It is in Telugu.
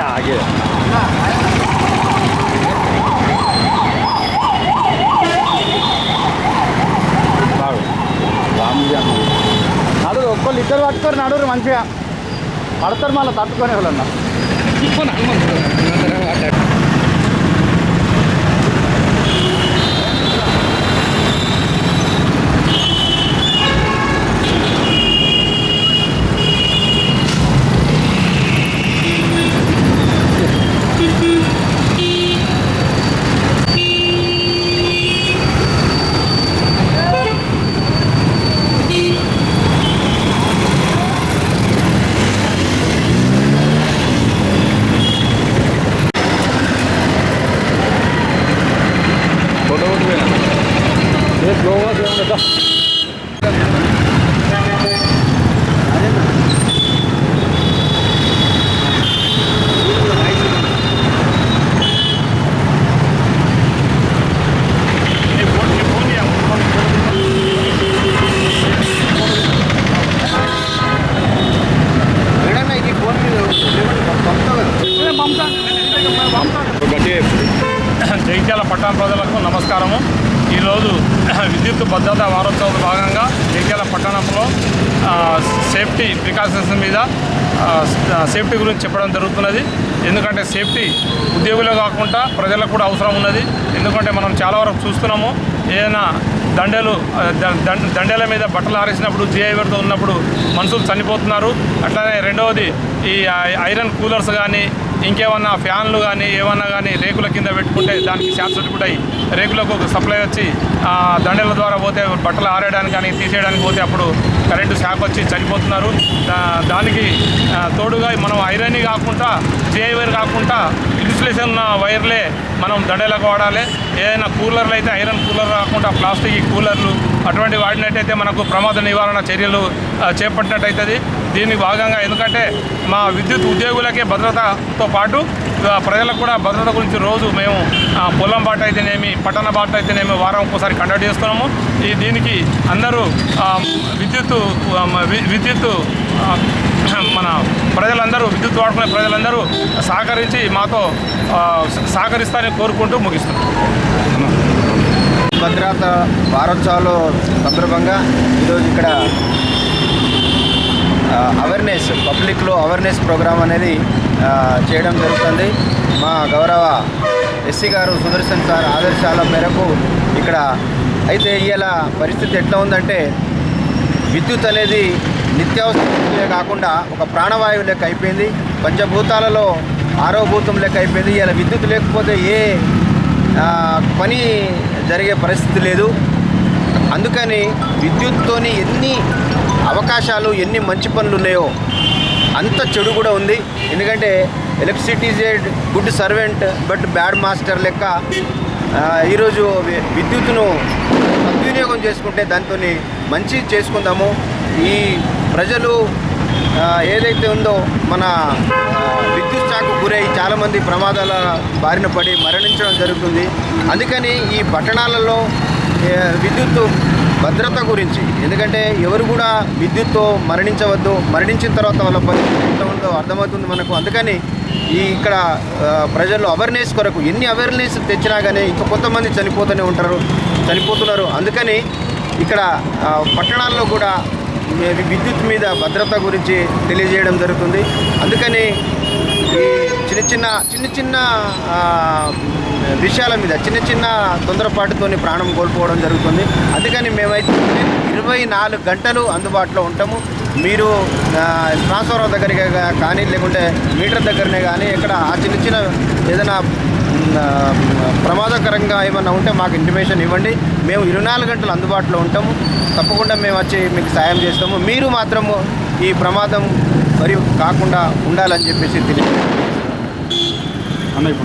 ವಿಷಯ ಆಗಿದೆ నడురు ఒక్కళ్ళు ఇద్దరు పట్టుకొని నడురు మంచిగా పడతారు మళ్ళీ తట్టుకొని వాళ్ళన్నా జైత్యాల పట్టణ ప్రజలకు నమస్కారము. ఈరోజు విద్యుత్ భద్రతా వారోత్సవం భాగంగా జగిత్యాల పట్టణంలో సేఫ్టీ ప్రికాషన్స్ మీద సేఫ్టీ గురించి చెప్పడం జరుగుతున్నది. ఎందుకంటే సేఫ్టీ ఉద్యోగులే కాకుండా ప్రజలకు కూడా అవసరం ఉన్నది. ఎందుకంటే మనం చాలా వరకు చూస్తున్నాము ఏదైనా దండలు ఆ, దండల మీద బట్టలు ఆరేసినప్పుడు జిఐవర్తో ఉన్నప్పుడు మనుషులు చనిపోతున్నారు. అట్లానే రెండవది ఈ ఐరన్ కూలర్స్ కానీ ఇంకేమన్నా ఫ్యాన్లు కానీ ఏమన్నా కానీ రేకుల కింద పెట్టుకుంటే దానికి షార్ట్ సర్క్యూట్ అయ్యి రేకులకు ఒక సప్లై వచ్చి దండల ద్వారా పోతే బట్టలు ఆరేయడానికి కానీ తీసేయడానికి పోతే అప్పుడు కరెంటు షాక్ వచ్చి చనిపోతున్నారు. దా- దానికి తోడుగా మనం ఐరన్ కాకుండా జే వైర్ కాకుండా ఇన్సులేషన్ వైర్లే మనం దండలకు వాడాలి. ఏదైనా కూలర్లు అయితే ఐరన్ కూలర్ కాకుండా ప్లాస్టిక్ కూలర్లు అటువంటి వాడినట్టయితే మనకు ప్రమాద నివారణ చర్యలు ఆ, చేపట్టినట్టయితుంది. భాగంగా ఎందుకంటే మా విద్యుత్ ఉద్యోగులకే భద్రతతో పాటు ప్రజలకు కూడా భద్రత గురించి రోజు మేము పొలం బాట అయితేనేమి పట్టణ బాట అయితేనేమి వారం ఒక్కోసారి కండక్ట్ చేస్తున్నాము. ఈ దీనికి అందరూ విద్యుత్ విద్యుత్ మన ప్రజలందరూ విద్యుత్ వాడుకునే ప్రజలందరూ సహకరించి మాతో సహకరిస్తారని కోరుకుంటూ ముగిస్తున్నాం. భద్రత వారోత్సవాలు సందర్భంగా ఈరోజు ఇక్కడ అవేర్నెస్ పబ్లిక్లో అవేర్నెస్ ప్రోగ్రాం అనేది చేయడం జరుగుతుంది. మా గౌరవ ఎస్సీ గారు సుదర్శన్ సార్ ఆదర్శాల మేరకు ఇక్కడ అయితే ఇవాళ పరిస్థితి ఎట్లా ఉందంటే విద్యుత్ అనేది నిత్యావసరే కాకుండా ఒక ప్రాణవాయువు లెక్క అయిపోయింది. పంచభూతాలలో ఆరోభూతం లెక్క అయిపోయింది. ఇలా విద్యుత్ లేకపోతే ఏ పని జరిగే పరిస్థితి లేదు. అందుకని విద్యుత్తోని ఎన్ని అవకాశాలు ఎన్ని మంచి పనులు ఉన్నాయో అంత చెడు కూడా ఉంది. ఎందుకంటే electricity is a good servant but bad master లెక్క ఈరోజు విద్యుత్తును సద్వినియోగం చేసుకుంటే దాంతో మంచి చేసుకుందాము. ఈ ప్రజలు ఏదైతే ఉందో మన గురై చాలామంది ప్రమాదాల బారిన పడి మరణించడం జరుగుతుంది. అందుకని ఈ పట్టణాలలో విద్యుత్ భద్రత గురించి ఎందుకంటే ఎవరు కూడా విద్యుత్తో మరణించవద్దు మరణించిన తర్వాత వాళ్ళ పరిస్థితి ఎంత ఉందో అర్థమవుతుంది మనకు. అందుకని ఈ ఇక్కడ ప్రజల్లో అవేర్నెస్ కొరకు ఎన్ని అవేర్నెస్ తెచ్చినా కానీ ఇంకా కొంతమంది చనిపోతూనే ఉంటారు చనిపోతున్నారు. అందుకని ఇక్కడ పట్టణాల్లో కూడా విద్యుత్ మీద భద్రత గురించి తెలియజేయడం జరుగుతుంది. అందుకని ఈ చిన్న చిన్న చిన్న చిన్న విషయాల మీద చిన్న చిన్న తొందరపాటుతోని ప్రాణం కోల్పోవడం జరుగుతుంది. అందుకని మేమైతే ఇరవై నాలుగు గంటలు అందుబాటులో ఉంటాము. మీరు ట్రాన్స్ఫార్మర్ దగ్గరికి కానీ లేకుంటే మీటర్ దగ్గరనే కానీ ఇక్కడ ఆ చిన్న చిన్న ఏదైనా ప్రమాదకరంగా ఏమన్నా ఉంటే మాకు ఇంటిమేషన్ ఇవ్వండి. మేము ఇరవై నాలుగు గంటలు అందుబాటులో ఉంటాము. తప్పకుండా మేము వచ్చి మీకు సాయం చేస్తాము. మీరు మాత్రము ఈ ప్రమాదం మరి కాకుండా ఉండాలని చెప్పేసి తెలియజేస్తాము